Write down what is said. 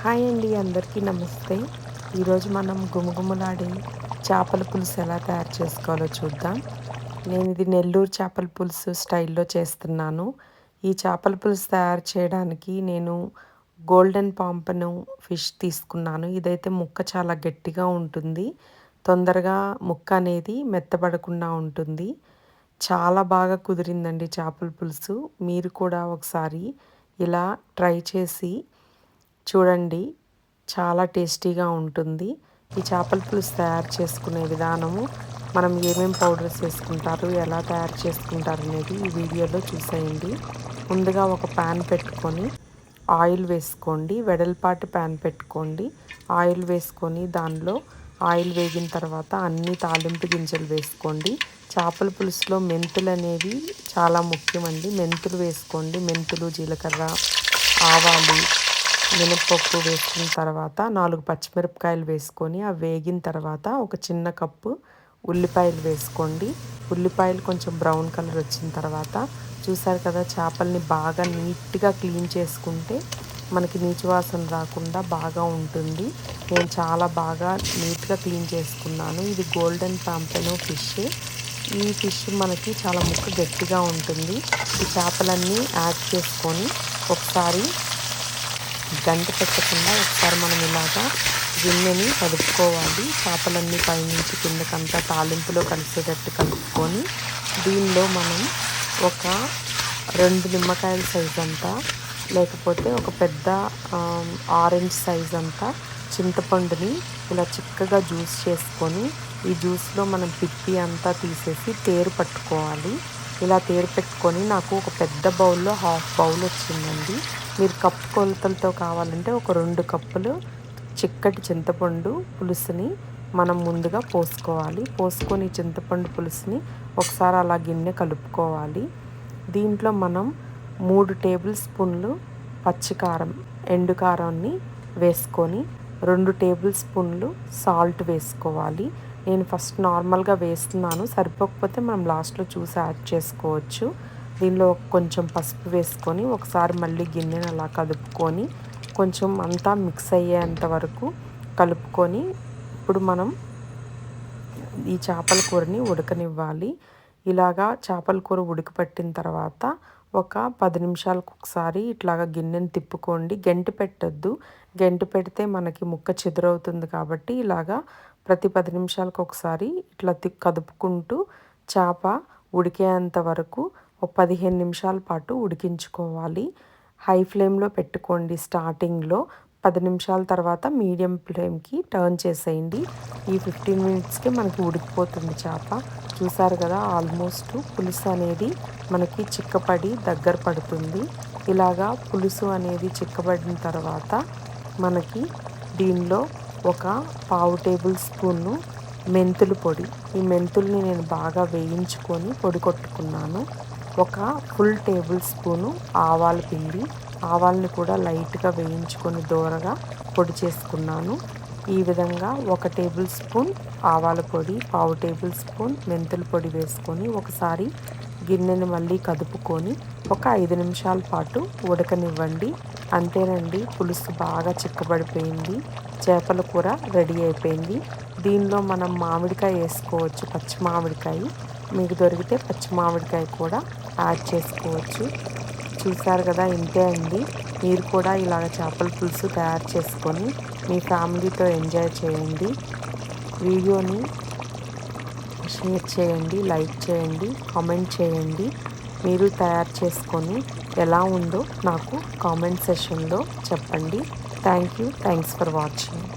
Hi అండి అందరికీ నమస్తే. ఈరోజు మనం గుమగుమలాడే చేపల పులుసు ఎలా తయారు చేసుకోవాలో చూద్దాం. నేను ఇది నెల్లూరు చేపల పులుసు స్టైల్లో చేస్తున్నాను. ఈ చేపల పులుసు తయారు చేయడానికి నేను గోల్డెన్ పాంపను ఫిష్ తీసుకున్నాను. ఇదైతే ముక్క చాలా గట్టిగా ఉంటుంది. తొందరగా ముక్క అనేది మెత్తబడకుండా ఉంటుంది. చాలా బాగా కుదిరిందండి చేపల పులుసు. మీరు కూడా ఒకసారి ఇలా ట్రై చేసి చూడండి చాలా టేస్టీగా ఉంటుంది. ఈ చేపల పులుసు తయారు చేసుకునే విధానము మనం ఏమేమి పౌడర్స్ వేసుకుంటారు ఎలా తయారు చేసుకుంటారు అనేది ఈ వీడియోలో చూసేయండి. ముందుగా ఒక ప్యాన్ పెట్టుకొని ఆయిల్ వేసుకోండి వెడల్పాటి ప్యాన్ పెట్టుకోండి. ఆయిల్ వేసుకొని దానిలో ఆయిల్ వేగిన తర్వాత అన్ని తాలింపు గింజలు వేసుకోండి. చేపల పులుసులో మెంతులు అనేవి చాలా ముఖ్యమండి. మెంతులు వేసుకోండి. మెంతులు జీలకర్ర ఆవాలు మినప్పప్పు వేసుకున్న తర్వాత నాలుగు పచ్చిమిరపకాయలు వేసుకొని అవి వేగిన తర్వాత ఒక చిన్న కప్పు ఉల్లిపాయలు వేసుకోండి. ఉల్లిపాయలు కొంచెం బ్రౌన్ కలర్ వచ్చిన తర్వాత చూసారు కదా చేపల్ని బాగా నీట్గా క్లీన్ చేసుకుంటే మనకి నీచు వాసన రాకుండా బాగా ఉంటుంది. నేను చాలా బాగా నీట్గా క్లీన్ చేసుకున్నాను. ఇది గోల్డెన్ పాంపెనో ఫిష్. ఈ ఫిష్ మనకి చాలా ముక్క గట్టిగా ఉంటుంది. ఈ చేపలన్నీ యాడ్ చేసుకొని ఒకసారి గంట పెట్టకుండా ఒకసారి మనం ఇలాగా గిన్నెని కలుపుకోవాలి. చేపలన్నీ పైనుంచి కిందకంతా తాలింపులో కలిసేటట్టు కలుపుకొని దీనిలో మనం ఒక రెండు నిమ్మకాయల సైజ్ అంతా లేకపోతే ఒక పెద్ద ఆరెంజ్ సైజ్ అంతా చింతపండుని ఇలా చిక్కగా జ్యూస్ చేసుకొని ఈ జ్యూస్లో మనం పిప్పి అంతా తీసేసి తేరు పట్టుకోవాలి. ఇలా తేరు పెట్టుకొని నాకు ఒక పెద్ద బౌల్లో హాఫ్ బౌల్ వచ్చిందండి. మీరు కప్పు కొలతలతో కావాలంటే ఒక రెండు కప్పులు చిక్కటి చింతపండు పులుసుని మనం ముందుగా పోసుకోవాలి. పోసుకొని చింతపండు పులుసుని ఒకసారి అలా గిన్నె కలుపుకోవాలి. దీంట్లో మనం మూడు టేబుల్ స్పూన్లు పచ్చికారం ఎండు కారాన్ని వేసుకొని రెండు టేబుల్ స్పూన్లు సాల్ట్ వేసుకోవాలి. నేను ఫస్ట్ నార్మల్గా వేస్తున్నాను. సరిపోకపోతే మనం లాస్ట్లో చూసి యాడ్ చేసుకోవచ్చు. దీనిలో కొంచెం పసుపు వేసుకొని ఒకసారి మళ్ళీ గిన్నెను అలా కలుపుకొని కొంచెం అంతా మిక్స్ అయ్యేంత వరకు కలుపుకొని ఇప్పుడు మనం ఈ చేపల కూరని ఉడకనివ్వాలి. ఇలాగా చేపల కూర ఉడకపెట్టిన తర్వాత ఒక పది నిమిషాలకు ఒకసారి ఇట్లాగా గిన్నెని తిప్పుకోండి. గంటి పెట్టద్దు. గంటి పెడితే మనకి ముక్క చెదురవుతుంది కాబట్టి ఇలాగా ప్రతి పది నిమిషాలకు ఒకసారి ఇట్లా కదుపుకుంటూ చేప ఉడికేంత వరకు ఒక పదిహేను నిమిషాల పాటు ఉడికించుకోవాలి. హై ఫ్లేమ్లో పెట్టుకోండి స్టార్టింగ్లో. పది నిమిషాల తర్వాత మీడియం ఫ్లేమ్కి టర్న్ చేసేయండి. ఈ ఫిఫ్టీన్ మినిట్స్కి మనకి ఉడికిపోతుంది చేప. చూసారు కదా ఆల్మోస్ట్ పులుసు అనేది మనకి చిక్కపడి దగ్గర పడుతుంది. ఇలాగా పులుసు అనేది చిక్కబడిన తర్వాత మనకి దీనిలో ఒక పావు టేబుల్ స్పూన్ను మెంతులు పొడి. ఈ మెంతుల్ని నేను బాగా వేయించుకొని పొడి కొట్టుకున్నాను. ఒక ఫుల్ టేబుల్ స్పూను ఆవాల పిండి. ఆవాలని కూడా లైట్గా వేయించుకొని దూరగా పొడి చేసుకున్నాను. ఈ విధంగా ఒక టేబుల్ స్పూన్ ఆవాల పొడి పావు టేబుల్ స్పూన్ మెంతుల పొడి వేసుకొని ఒకసారి గిన్నెని మళ్ళీ కదుపుకొని ఒక ఐదు నిమిషాల పాటు ఉడకనివ్వండి. అంతేనండి పులుసు బాగా చిక్కబడిపోయింది. చేపల కూర రెడీ అయిపోయింది. దీనిలో మనం మామిడికాయ వేసుకోవచ్చు పచ్చి మామిడికాయ. మీకు దొరికితే పచ్చి మామిడికాయ కూడా యాడ్ చేసుకోవచ్చు. చూసారు కదా ఇంతే అండి. మీరు కూడా ఇలాగ చేపల పులుసు తయారు చేసుకొని మీ ఫ్యామిలీతో ఎంజాయ్ చేయండి. వీడియోని షేర్ చేయండి లైక్ చేయండి కామెంట్ చేయండి. మీరు తయారు చేసుకొని ఎలా ఉందో నాకు కామెంట్ సెషన్లో చెప్పండి. Thank you. Thanks for watching.